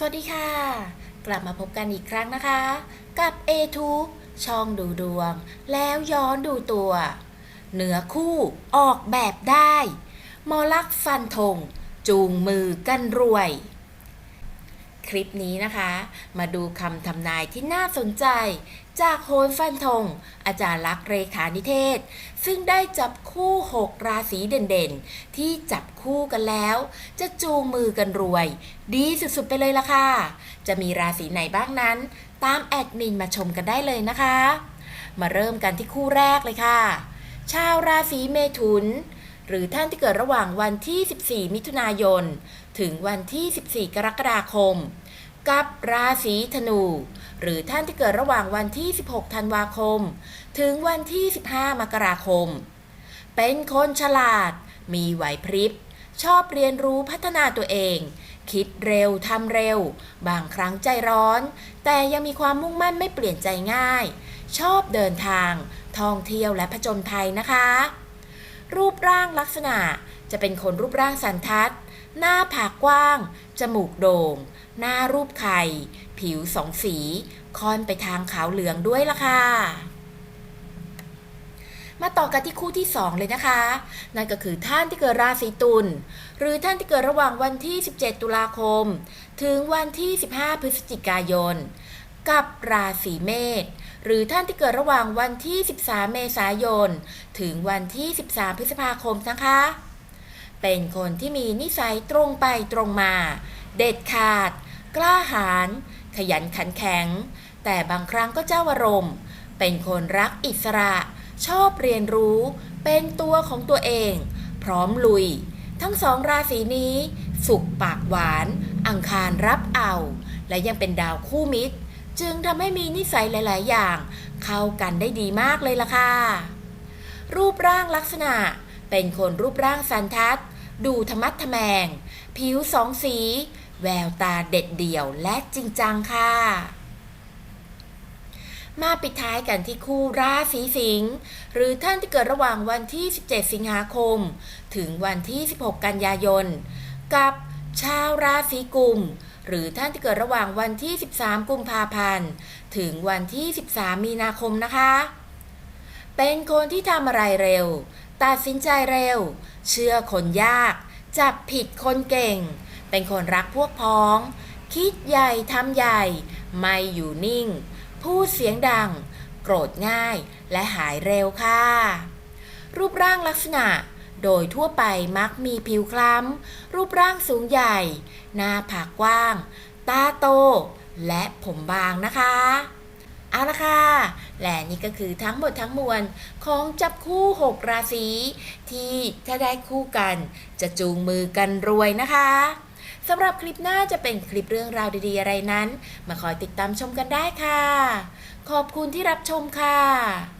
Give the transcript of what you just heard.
สวัสดีค่ะ กลับมาพบกันอีกครั้งนะคะ กับ A2 ช่องดูดวง แล้วย้อนดูตัว เหนือคู่ออกแบบได้มอลักฟันธงจูงมือกันรวย คลิปนี้นะคะ มาดูคำทำนายที่น่าสนใจ จากโหนฟันธงอาจารย์ลักษ์เรขานิเทศ ซึ่งได้จับคู่ 6 ราศีเด่นๆ ที่จับคู่กันแล้ว จะจูงมือกันรวย ดีสุดๆไปเลยล่ะค่ะ จะมีราศีไหนบ้างนั้น ตามแอดมินมาชมกันได้เลยนะคะ มาเริ่มกันที่คู่แรกเลยค่ะ ชาวราศีเมถุน หรือท่านที่เกิดระหว่างวันที่ 14 มิถุนายน ถึงวันที่ 14 กรกฎาคม กับราศีธนู หรือท่านที่เกิดระหว่างวันที่ 16 ธันวาคม ถึงวันที่ 15 มกราคม เป็นคนฉลาด มีไหวพริบ ชอบเรียนรู้พัฒนาตัวเอง คิดเร็วทำเร็ว บางครั้งใจร้อน แต่ยังมีความมุ่งมั่นไม่เปลี่ยนใจง่าย ชอบเดินทาง ท่องเที่ยวและผจญภัยนะคะ รูปร่างลักษณะ จะเป็นคนรูปร่างสันทัด หน้าผากกว้าง จมูกโด่ง หน้ารูปไข่ ผิวสองสี ค่อนไปทางขาวเหลืองด้วยล่ะค่ะ มาต่อกันที่คู่ที่ 2 เลยนะคะ นั่นก็คือท่านที่เกิดราศีตุล หรือท่านที่เกิดระหว่างวันที่ 17 ตุลาคม ถึงวันที่ 15 พฤศจิกายน กับราศีเมษหรือท่านที่เกิดระหว่างวันที่ 13 เมษายน ถึงวันที่ 13 พฤษภาคมนะคะ เป็นคนที่มีนิสัยตรงไปตรงมา เด็ดขาด กล้าหาญขยันขันแข็ง แต่บางครั้งก็เจ้าอารมณ์ เป็นคนรักอิสระ ชอบเรียนรู้ เป็นตัวของตัวเอง พร้อมลุย ทั้งสองราศีนี้ สุขปากหวาน อังคารรับเอา และยังเป็นดาวคู่มิตร จึงทำให้มีนิสัยหลาย ๆ อย่าง เข้ากันได้ดีมากเลยล่ะค่ะ รูปร่างลักษณะ เป็นคนรูปร่างสันทัด ดูธรรมัดทแมง ผิวสองสี แววตาเด็ดเดี่ยวและจริงจังค่ะ มาปิดท้ายกันที่คู่ราศีสิงห์หรือท่านที่เกิดระหว่างวันที่ 17 สิงหาคม ถึงวันที่ 16 กันยายน กับชาวราศีกุม หรือท่านที่เกิดระหว่างวันที่ 13 กุมภาพันธ์ ถึงวันที่ 13 มีนาคมนะคะ เป็นคนที่ทำอะไรเร็ว ตัดสินใจเร็ว เชื่อคนยาก จับผิดคนเก่ง เป็นคนรักพวกพ้อง คิดใหญ่ทำใหญ่ ไม่อยู่นิ่ง พูดเสียงดัง โกรธง่ายและหายเร็วค่ะ รูปร่างลักษณะ โดยทั่วไปมักมีผิวคล้ำ รูปร่างสูงใหญ่ หน้าผากกว้าง ตาโต และผมบางนะคะ เอาละค่ะ และนี่ก็คือทั้งหมดทั้งมวลของจับคู่ 6 ราศีที่ถ้าได้คู่กัน จะจูงมือกันรวยนะคะสำหรับคลิปหน้าจะเป็นคลิปเรื่องราวดีๆอะไรนั้น มาคอยติดตามชมกันได้ค่ะ ขอบคุณที่รับชมค่ะ